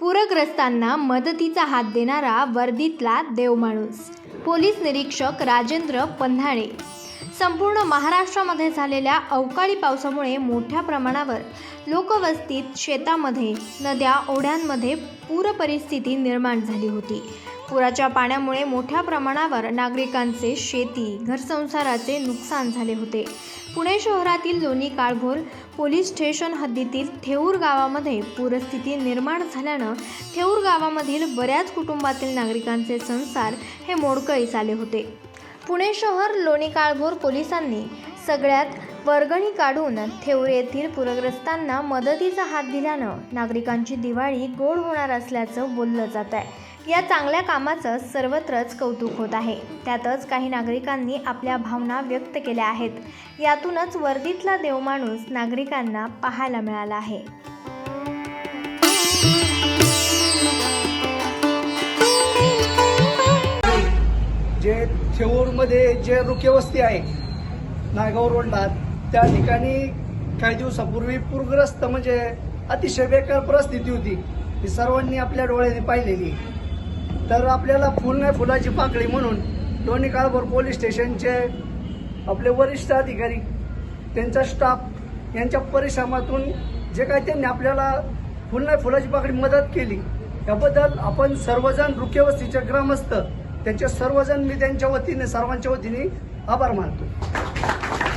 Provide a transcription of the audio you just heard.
पूरग्रस्तांना मदतीचा हात देणारा वर्दीतला देवमाणूस पोलीस निरीक्षक राजेंद्र पन्हाळे. संपूर्ण महाराष्ट्रामध्ये झालेल्या अवकाळी पावसामुळे मोठ्या प्रमाणावर लोकवस्तीत शेतामध्ये नद्या ओढ्यांमध्ये पूर परिस्थिती निर्माण झाली होती. पुराच्या पाण्यामुळे मोठ्या प्रमाणावर नागरिकांचे शेती घरसंसाराचे नुकसान झाले होते. पुणे शहरातील लोणी काळभोर पोलीस स्टेशन हद्दीतील थेऊर गावामध्ये पूरस्थिती निर्माण झाल्यानं थेऊर गावामधील बऱ्याच कुटुंबातील नागरिकांचे संसार हे मोडकळीस आले होते. पुणे शहर लोणी काळभोर पोलिसांनी सगळ्यात वर्गणी काढून थेऊर येथील पूरग्रस्तांना मदतीचा हात दिल्यानं नागरिकांची दिवाळी गोड होणार असल्याचं बोललं जात आहे या चांगल्या कामाचं सर्वत्रच कौतुक होत आहे. त्यातच काही नागरिकांनी आपल्या भावना व्यक्त केल्या आहेत. यातूनच वर्दीतला देवमाणूस नागरिकांना पाहायला मिळाला आहे. जे थेऊरमध्ये जे रुकेवस्ती आहे नागाव रोडला त्या ठिकाणी काही दिवसापूर्वी पूरग्रस्त म्हणजे अतिशय बेकार परिस्थिती होती. ती सर्वांनी आपल्या डोळ्याने पाहिलेली तर आपल्याला फुल नाही फुलाची पाकळी म्हणून दोन्ही काळभर पोलीस स्टेशनचे आपले वरिष्ठ अधिकारी त्यांचा स्टाफ यांच्या परिश्रमातून जे काही त्यांनी आपल्याला फुल नाही फुलाची पाकळी मदत केली याबद्दल आपण सर्वजण रुख्यवस्तीचे ग्रामस्थ त्यांचे सर्वजण मी त्यांच्या वतीने सर्वांच्या वतीने आभार मानतो.